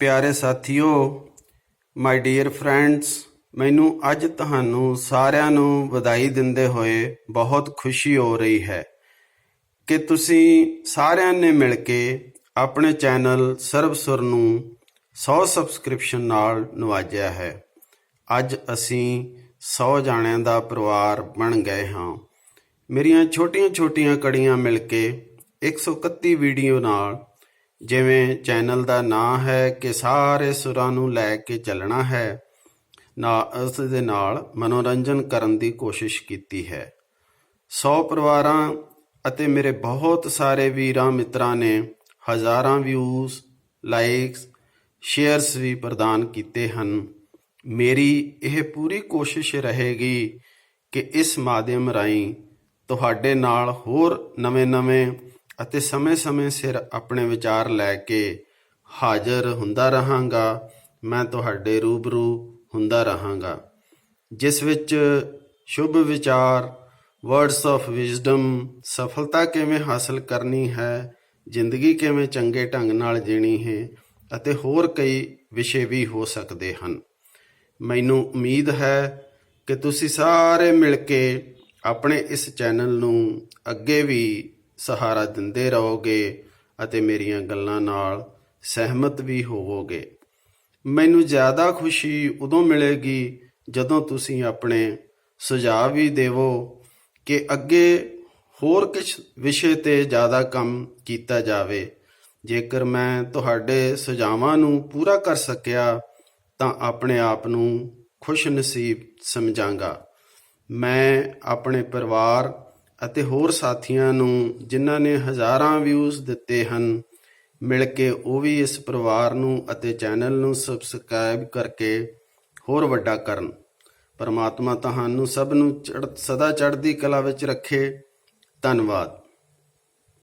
ਪਿਆਰੇ ਸਾਥੀਓ ਮਾਈ dear friends ਮੈਨੂੰ ਅੱਜ ਤੁਹਾਨੂੰ ਸਾਰਿਆਂ ਨੂੰ ਵਧਾਈ ਦਿੰਦੇ ਹੋਏ ਬਹੁਤ ਖੁਸ਼ੀ ਹੋ ਰਹੀ ਹੈ ਕਿ ਤੁਸੀਂ ਸਾਰਿਆਂ ਨੇ ਮਿਲ ਕੇ ਆਪਣੇ ਚੈਨਲ ਸਰਬਸੁਰ ਨੂੰ 100 ਸਬਸਕ੍ਰਿਪਸ਼ਨ ਨਾਲ ਨਵਾਜਿਆ ਹੈ। ਅੱਜ ਅਸੀਂ 100 ਜਾਣਿਆਂ ਦਾ ਪਰਿਵਾਰ ਬਣ ਗਏ ਹਾਂ। ਮੇਰੀਆਂ ਛੋਟੀਆਂ-ਛੋਟੀਆਂ ਕੜੀਆਂ ਮਿਲ ਕੇ 131 ਵੀਡੀਓ ਨਾਲ ਜਿਵੇਂ ਚੈਨਲ ਦਾ ਨਾਂ ਹੈ ਕਿ ਸਾਰੇ ਸੁਰਾਂ ਨੂੰ ਲੈ ਕੇ ਚੱਲਣਾ ਹੈ, ਨਾ ਉਸ ਦੇ ਨਾਲ ਮਨੋਰੰਜਨ ਕਰਨ ਦੀ ਕੋਸ਼ਿਸ਼ ਕੀਤੀ ਹੈ। 100 ਪਰਿਵਾਰਾਂ ਅਤੇ ਮੇਰੇ ਬਹੁਤ ਸਾਰੇ ਵੀਰਾਂ ਮਿੱਤਰਾਂ ਨੇ ਹਜ਼ਾਰਾਂ ਵਿਊਜ਼ ਲਾਈਕਸ ਸ਼ੇਅਰਸ ਵੀ ਪ੍ਰਦਾਨ ਕੀਤੇ ਹਨ। ਮੇਰੀ ਇਹ ਪੂਰੀ ਕੋਸ਼ਿਸ਼ ਰਹੇਗੀ ਕਿ ਇਸ ਮਾਧਿਅਮ ਰਾਹੀਂ ਤੁਹਾਡੇ ਨਾਲ ਹੋਰ ਨਵੇਂ-ਨਵੇਂ ਅਤੇ ਸਮੇਂ-ਸਮੇਂ ਸਿਰ ਆਪਣੇ ਵਿਚਾਰ ਲੈ ਕੇ ਹਾਜ਼ਰ ਹੁੰਦਾ ਰਹਾਂਗਾ, ਮੈਂ ਤੁਹਾਡੇ ਰੂਬਰੂ ਹੁੰਦਾ ਰਹਾਂਗਾ। ਜਿਸ ਵਿੱਚ ਸ਼ੁਭ ਵਿਚਾਰ ਵਰਡਸ ਆਫ ਵਿਜ਼ਡਮ ਸਫਲਤਾ ਕਿਵੇਂ ਹਾਸਲ ਕਰਨੀ ਹੈ, ਜ਼ਿੰਦਗੀ ਕਿਵੇਂ ਚੰਗੇ ਢੰਗ ਨਾਲ ਜੀਣੀ ਹੈ ਅਤੇ ਹੋਰ ਕਈ ਵਿਸ਼ੇ ਵੀ ਹੋ ਸਕਦੇ ਹਨ। ਮੈਨੂੰ ਉਮੀਦ ਹੈ ਕਿ ਤੁਸੀਂ ਸਾਰੇ ਮਿਲ ਕੇ ਆਪਣੇ ਇਸ ਚੈਨਲ ਨੂੰ ਅੱਗੇ ਵੀ ਸਹਾਰਾ ਦਿੰਦੇ ਰਹੋਗੇ ਅਤੇ ਮੇਰੀਆਂ ਗੱਲਾਂ ਨਾਲ ਸਹਿਮਤ ਵੀ ਹੋਵੋਗੇ। ਮੈਨੂੰ ਜ਼ਿਆਦਾ ਖੁਸ਼ੀ ਉਦੋਂ ਮਿਲੇਗੀ ਜਦੋਂ ਤੁਸੀਂ ਆਪਣੇ ਸੁਝਾਅ ਵੀ ਦੇਵੋ ਕਿ ਅੱਗੇ ਹੋਰ ਕਿਸ ਵਿਸ਼ੇ ਤੇ ਜ਼ਿਆਦਾ ਕੰਮ ਕੀਤਾ ਜਾਵੇ। ਜੇਕਰ ਮੈਂ ਤੁਹਾਡੇ ਸੁਝਾਵਾਂ ਨੂੰ ਪੂਰਾ ਕਰ ਸਕਿਆ, ਤਾਂ ਆਪਣੇ ਆਪ ਨੂੰ ਖੁਸ਼ ਨਸੀਬ ਸਮਝਾਂਗਾ। ਮੈਂ ਆਪਣੇ ਪਰਿਵਾਰ ਅਤੇ ਹੋਰ ਸਾਥੀਆਂ ਨੂੰ ਜਿਨ੍ਹਾਂ ਨੇ ਹਜ਼ਾਰਾਂ ਵਿਊਜ਼ ਦਿੱਤੇ ਹਨ, ਮਿਲ ਕੇ ਉਹ ਵੀ ਇਸ ਪਰਿਵਾਰ ਨੂੰ ਅਤੇ ਚੈਨਲ ਨੂੰ ਸਬਸਕ੍ਰਾਈਬ ਕਰਕੇ ਹੋਰ ਵੱਡਾ ਕਰਨ। ਪਰਮਾਤਮਾ ਤੁਹਾਨੂੰ ਸਭ ਨੂੰ ਚੜ੍ਹ- ਸਦਾ ਚੜ੍ਹਦੀ ਕਲਾ ਵਿੱਚ ਰੱਖੇ। ਧੰਨਵਾਦ।